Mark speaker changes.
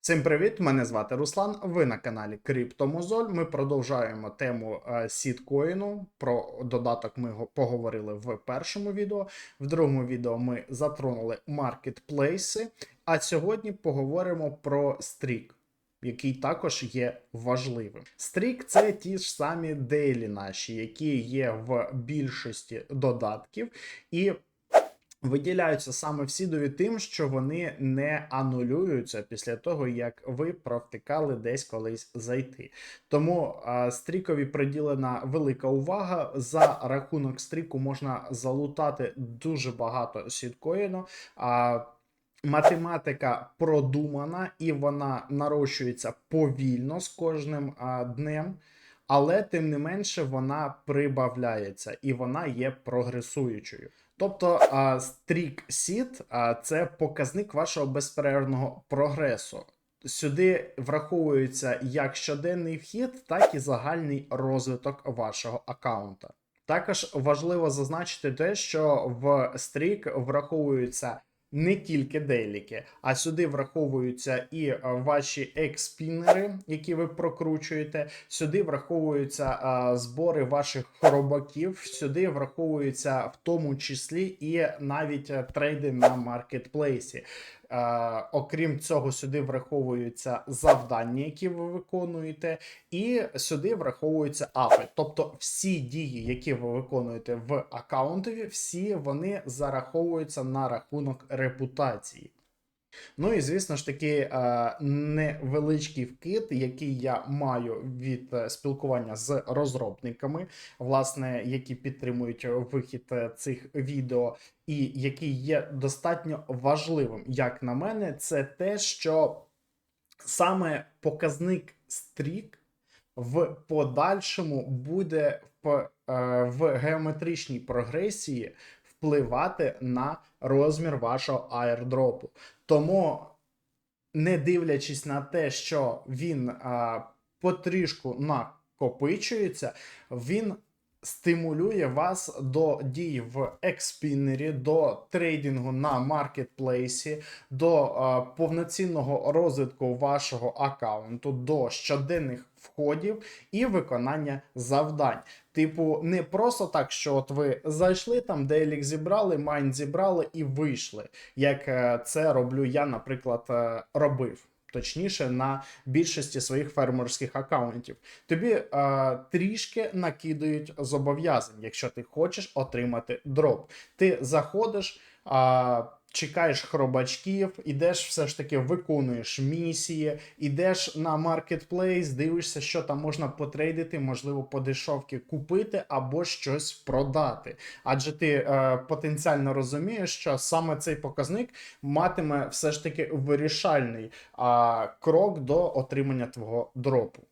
Speaker 1: Всім привіт! Мене звати Руслан. Ви на каналі Криптомозоль. Ми продовжуємо тему е, сіткоїну. Про додаток ми поговорили в першому відео. В другому відео ми затронули маркетплейси. А сьогодні поговоримо про стрік. Який також є важливим. Стрік це ті ж самі дейлі наші, які є в більшості додатків, і виділяються саме в сідові тим, що вони не анулюються після того, як ви провтикали десь колись зайти. Тому а, стрікові приділена велика увага. За рахунок стріку можна залутати дуже багато сіткоїну. А, Математика продумана і вона нарощується повільно з кожним а, днем, але тим не менше вона прибавляється і вона є прогресуючою. Тобто стрік сіт це показник вашого безперервного прогресу. Сюди враховується як щоденний вхід, так і загальний розвиток вашого аккаунта. Також важливо зазначити те, що в стрік враховуються не тільки дейліки, а сюди враховуються і е, ваші експінери, які ви прокручуєте. Сюди враховуються е, збори ваших хробаків, сюди враховуються в тому числі і навіть е, трейди на маркетплейсі. Е, окрім цього, сюди враховуються завдання, які ви виконуєте, і сюди враховуються апи. Тобто всі дії, які ви виконуєте в аккаунтові, всі вони зараховуються на рахунок репутації. Ну і звісно ж таки е, невеличкий вкид, який я маю від е, спілкування з розробниками, власне, які підтримують вихід е, цих відео, і який є достатньо важливим, як на мене, це те, що саме показник стрік в подальшому буде в, в геометричній прогресії впливати на розмір вашого аердропу. Тому, не дивлячись на те, що він а, потрішку накопичується, він стимулює вас до дій в експінері, до трейдингу на маркетплейсі, до а, повноцінного розвитку вашого аккаунту, до щоденних входів і виконання завдань. Типу, не просто так, що от ви зайшли там, дейлік зібрали, майн зібрали і вийшли. Як е, це роблю я, наприклад, е, робив. Точніше, на більшості своїх фермерських аккаунтів. Тобі е, трішки накидають зобов'язань, якщо ти хочеш отримати дроп. Ти заходиш, е, чекаєш хробачків, ідеш, все ж таки виконуєш місії, ідеш на маркетплейс, дивишся, що там можна потрейдити, можливо, по купити або щось продати. Адже ти е, потенціально розумієш, що саме цей показник матиме все ж таки вирішальний а, крок до отримання твого дропу.